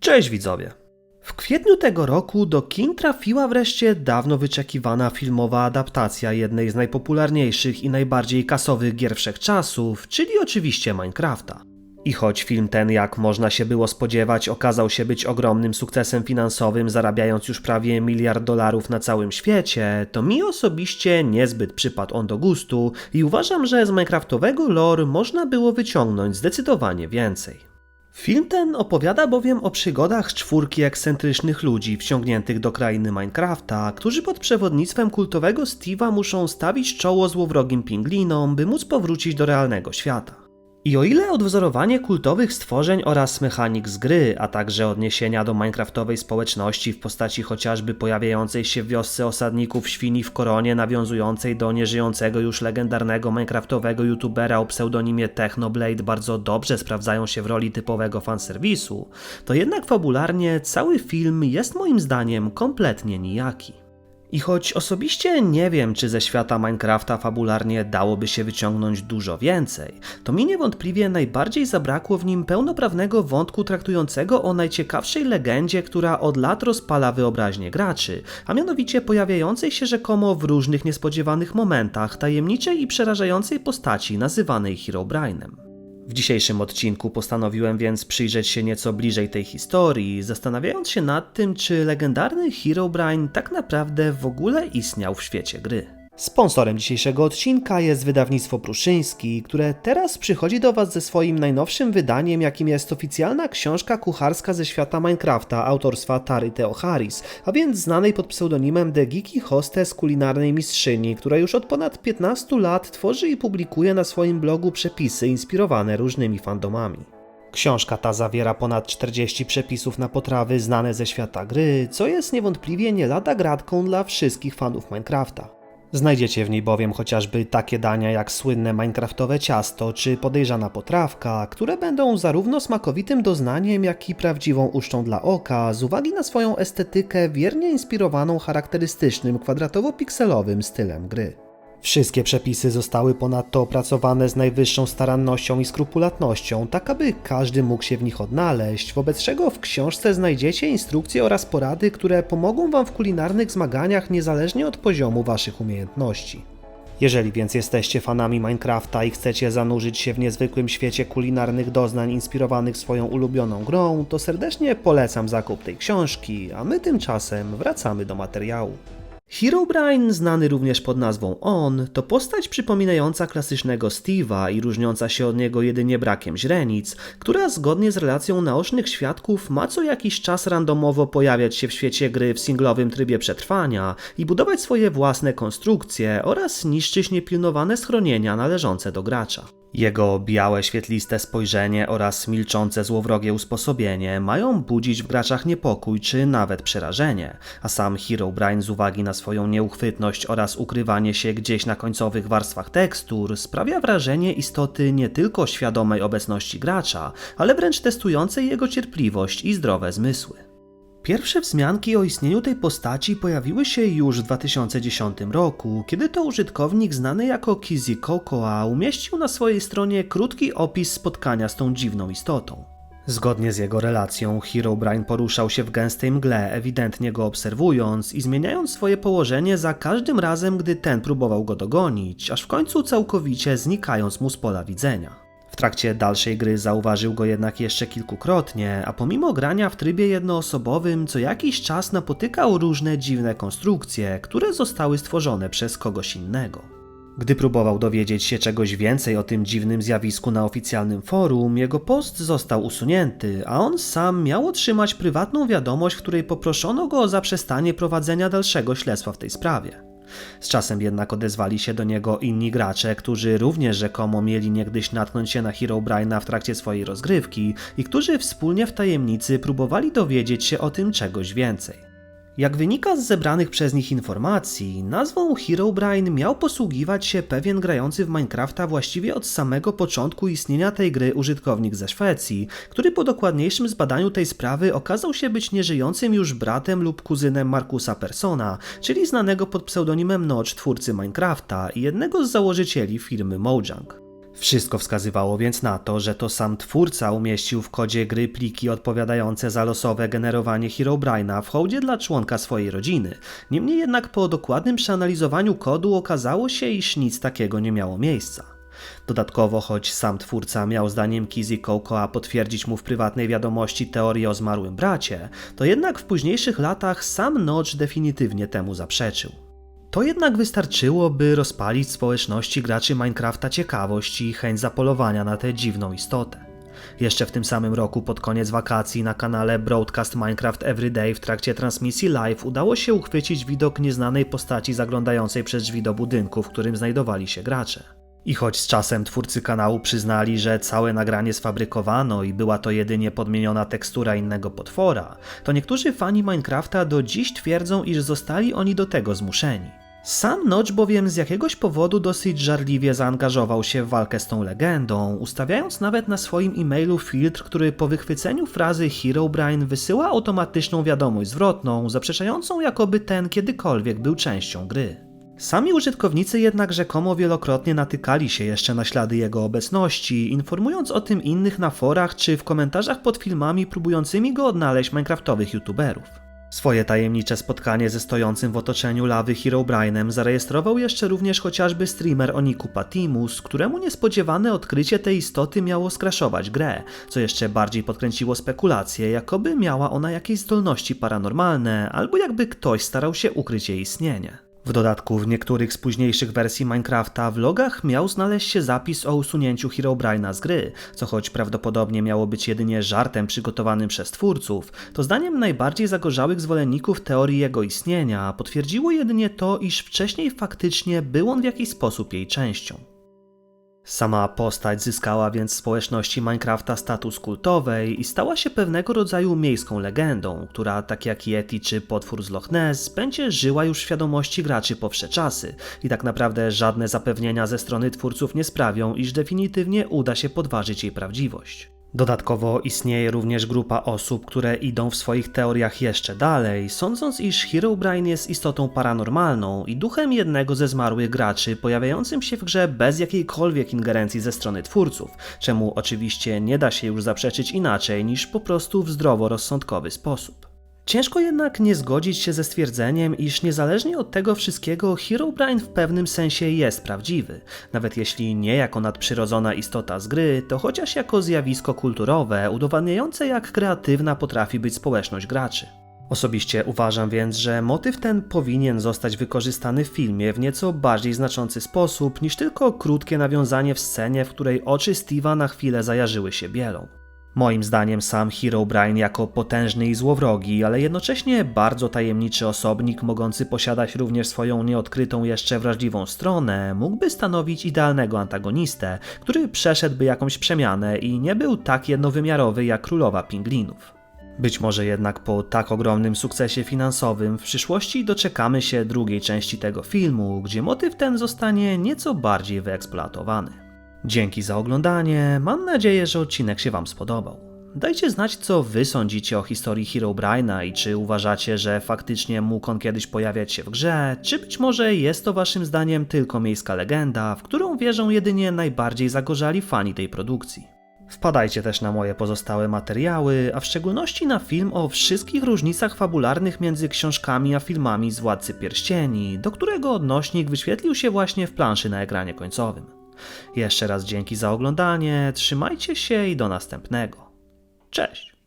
Cześć widzowie! W kwietniu tego roku do kin trafiła wreszcie dawno wyczekiwana filmowa adaptacja jednej z najpopularniejszych i najbardziej kasowych gier wszechczasów, czyli oczywiście Minecrafta. I choć film ten, jak można się było spodziewać, okazał się być ogromnym sukcesem finansowym, zarabiając już prawie miliard dolarów na całym świecie, to mi osobiście niezbyt przypadł on do gustu i uważam, że z Minecraftowego lore można było wyciągnąć zdecydowanie więcej. Film ten opowiada bowiem o przygodach czwórki ekscentrycznych ludzi wciągniętych do krainy Minecrafta, którzy pod przewodnictwem kultowego Steve'a muszą stawić czoło złowrogim pinglinom, by móc powrócić do realnego świata. I o ile odwzorowanie kultowych stworzeń oraz mechanik z gry, a także odniesienia do minecraftowej społeczności w postaci chociażby pojawiającej się w wiosce osadników świni w koronie nawiązującej do nieżyjącego już legendarnego minecraftowego youtubera o pseudonimie Technoblade bardzo dobrze sprawdzają się w roli typowego fanserwisu, to jednak fabularnie cały film jest moim zdaniem kompletnie nijaki. I choć osobiście nie wiem, czy ze świata Minecrafta fabularnie dałoby się wyciągnąć dużo więcej, to mi niewątpliwie najbardziej zabrakło w nim pełnoprawnego wątku traktującego o najciekawszej legendzie, która od lat rozpala wyobraźnię graczy, a mianowicie pojawiającej się rzekomo w różnych niespodziewanych momentach tajemniczej i przerażającej postaci nazywanej Herobrine'em. W dzisiejszym odcinku postanowiłem więc przyjrzeć się nieco bliżej tej historii, zastanawiając się nad tym, czy legendarny Herobrine tak naprawdę w ogóle istniał w świecie gry. Sponsorem dzisiejszego odcinka jest wydawnictwo Pruszyński, które teraz przychodzi do Was ze swoim najnowszym wydaniem, jakim jest oficjalna książka kucharska ze świata Minecrafta autorstwa Tary Teoharis, a więc znanej pod pseudonimem The Geeky Hostess kulinarnej mistrzyni, która już od ponad 15 lat tworzy i publikuje na swoim blogu przepisy inspirowane różnymi fandomami. Książka ta zawiera ponad 40 przepisów na potrawy znane ze świata gry, co jest niewątpliwie nie lada gratką dla wszystkich fanów Minecrafta. Znajdziecie w niej bowiem chociażby takie dania jak słynne minecraftowe ciasto czy podejrzana potrawka, które będą zarówno smakowitym doznaniem, jak i prawdziwą uszczą dla oka, z uwagi na swoją estetykę wiernie inspirowaną charakterystycznym kwadratowo-pikselowym stylem gry. Wszystkie przepisy zostały ponadto opracowane z najwyższą starannością i skrupulatnością, tak aby każdy mógł się w nich odnaleźć, wobec czego w książce znajdziecie instrukcje oraz porady, które pomogą Wam w kulinarnych zmaganiach niezależnie od poziomu Waszych umiejętności. Jeżeli więc jesteście fanami Minecrafta i chcecie zanurzyć się w niezwykłym świecie kulinarnych doznań inspirowanych swoją ulubioną grą, to serdecznie polecam zakup tej książki, a my tymczasem wracamy do materiału. Herobrine, znany również pod nazwą On, to postać przypominająca klasycznego Steve'a i różniąca się od niego jedynie brakiem źrenic, która zgodnie z relacją naocznych świadków ma co jakiś czas randomowo pojawiać się w świecie gry w singlowym trybie przetrwania i budować swoje własne konstrukcje oraz niszczyć niepilnowane schronienia należące do gracza. Jego białe, świetliste spojrzenie oraz milczące złowrogie usposobienie mają budzić w graczach niepokój czy nawet przerażenie, a sam Herobrine z uwagi na swoją nieuchwytność oraz ukrywanie się gdzieś na końcowych warstwach tekstur sprawia wrażenie istoty nie tylko świadomej obecności gracza, ale wręcz testującej jego cierpliwość i zdrowe zmysły. Pierwsze wzmianki o istnieniu tej postaci pojawiły się już w 2010 roku, kiedy to użytkownik znany jako Kizzy Cocoa umieścił na swojej stronie krótki opis spotkania z tą dziwną istotą. Zgodnie z jego relacją, Herobrine poruszał się w gęstej mgle, ewidentnie go obserwując i zmieniając swoje położenie za każdym razem, gdy ten próbował go dogonić, aż w końcu całkowicie znikając mu z pola widzenia. W trakcie dalszej gry zauważył go jednak jeszcze kilkukrotnie, a pomimo grania w trybie jednoosobowym, co jakiś czas napotykał różne dziwne konstrukcje, które zostały stworzone przez kogoś innego. Gdy próbował dowiedzieć się czegoś więcej o tym dziwnym zjawisku na oficjalnym forum, jego post został usunięty, a on sam miał otrzymać prywatną wiadomość, w której poproszono go o zaprzestanie prowadzenia dalszego śledztwa w tej sprawie. Z czasem jednak odezwali się do niego inni gracze, którzy również rzekomo mieli niegdyś natknąć się na Herobrine'a w trakcie swojej rozgrywki i którzy wspólnie w tajemnicy próbowali dowiedzieć się o tym czegoś więcej. Jak wynika z zebranych przez nich informacji, nazwą Herobrine miał posługiwać się pewien grający w Minecrafta właściwie od samego początku istnienia tej gry użytkownik ze Szwecji, który po dokładniejszym zbadaniu tej sprawy okazał się być nieżyjącym już bratem lub kuzynem Markusa Persona, czyli znanego pod pseudonimem Notch twórcy Minecrafta i jednego z założycieli firmy Mojang. Wszystko wskazywało więc na to, że to sam twórca umieścił w kodzie gry pliki odpowiadające za losowe generowanie Herobrine'a w hołdzie dla członka swojej rodziny. Niemniej jednak po dokładnym przeanalizowaniu kodu okazało się, iż nic takiego nie miało miejsca. Dodatkowo, choć sam twórca miał zdaniem Kizzy Cocoa potwierdzić mu w prywatnej wiadomości teorię o zmarłym bracie, to jednak w późniejszych latach sam Notch definitywnie temu zaprzeczył. To jednak wystarczyło, by rozpalić społeczności graczy Minecrafta ciekawość i chęć zapolowania na tę dziwną istotę. Jeszcze w tym samym roku, pod koniec wakacji, na kanale Broadcast Minecraft Everyday w trakcie transmisji live udało się uchwycić widok nieznanej postaci zaglądającej przez drzwi do budynku, w którym znajdowali się gracze. I choć z czasem twórcy kanału przyznali, że całe nagranie sfabrykowano i była to jedynie podmieniona tekstura innego potwora, to niektórzy fani Minecrafta do dziś twierdzą, iż zostali oni do tego zmuszeni. Sam Notch bowiem z jakiegoś powodu dosyć żarliwie zaangażował się w walkę z tą legendą, ustawiając nawet na swoim e-mailu filtr, który po wychwyceniu frazy Herobrine wysyła automatyczną wiadomość zwrotną, zaprzeczającą jakoby ten kiedykolwiek był częścią gry. Sami użytkownicy jednak rzekomo wielokrotnie natykali się jeszcze na ślady jego obecności, informując o tym innych na forach czy w komentarzach pod filmami próbującymi go odnaleźć minecraftowych youtuberów. Swoje tajemnicze spotkanie ze stojącym w otoczeniu lawy Herobrine'em zarejestrował jeszcze również chociażby streamer o niku Patimus, któremu niespodziewane odkrycie tej istoty miało skraszować grę, co jeszcze bardziej podkręciło spekulacje, jakoby miała ona jakieś zdolności paranormalne, albo jakby ktoś starał się ukryć jej istnienie. W dodatku w niektórych z późniejszych wersji Minecrafta w logach miał znaleźć się zapis o usunięciu Herobrine'a z gry, co choć prawdopodobnie miało być jedynie żartem przygotowanym przez twórców, to zdaniem najbardziej zagorzałych zwolenników teorii jego istnienia potwierdziło jedynie to, iż wcześniej faktycznie był on w jakiś sposób jej częścią. Sama postać zyskała więc w społeczności Minecrafta status kultowej i stała się pewnego rodzaju miejską legendą, która tak jak Yeti czy potwór z Loch Ness będzie żyła już w świadomości graczy po wsze czasy i tak naprawdę żadne zapewnienia ze strony twórców nie sprawią, iż definitywnie uda się podważyć jej prawdziwość. Dodatkowo istnieje również grupa osób, które idą w swoich teoriach jeszcze dalej, sądząc, iż Herobrine jest istotą paranormalną i duchem jednego ze zmarłych graczy, pojawiającym się w grze bez jakiejkolwiek ingerencji ze strony twórców, czemu oczywiście nie da się już zaprzeczyć inaczej niż po prostu w zdroworozsądkowy sposób. Ciężko jednak nie zgodzić się ze stwierdzeniem, iż niezależnie od tego wszystkiego, Herobrine w pewnym sensie jest prawdziwy, nawet jeśli nie jako nadprzyrodzona istota z gry, to chociaż jako zjawisko kulturowe, udowadniające jak kreatywna potrafi być społeczność graczy. Osobiście uważam więc, że motyw ten powinien zostać wykorzystany w filmie w nieco bardziej znaczący sposób niż tylko krótkie nawiązanie w scenie, w której oczy Steve'a na chwilę zajarzyły się bielą. Moim zdaniem sam Herobrine jako potężny i złowrogi, ale jednocześnie bardzo tajemniczy osobnik, mogący posiadać również swoją nieodkrytą jeszcze wrażliwą stronę, mógłby stanowić idealnego antagonistę, który przeszedłby jakąś przemianę i nie był tak jednowymiarowy jak królowa pinglinów. Być może jednak po tak ogromnym sukcesie finansowym w przyszłości doczekamy się drugiej części tego filmu, gdzie motyw ten zostanie nieco bardziej wyeksploatowany. Dzięki za oglądanie, mam nadzieję, że odcinek się Wam spodobał. Dajcie znać, co Wy sądzicie o historii Herobrine'a i czy uważacie, że faktycznie mógł on kiedyś pojawiać się w grze, czy być może jest to Waszym zdaniem tylko miejska legenda, w którą wierzą jedynie najbardziej zagorzali fani tej produkcji. Wpadajcie też na moje pozostałe materiały, a w szczególności na film o wszystkich różnicach fabularnych między książkami a filmami z Władcy Pierścieni, do którego odnośnik wyświetlił się właśnie w planszy na ekranie końcowym. Jeszcze raz dzięki za oglądanie, trzymajcie się i do następnego. Cześć!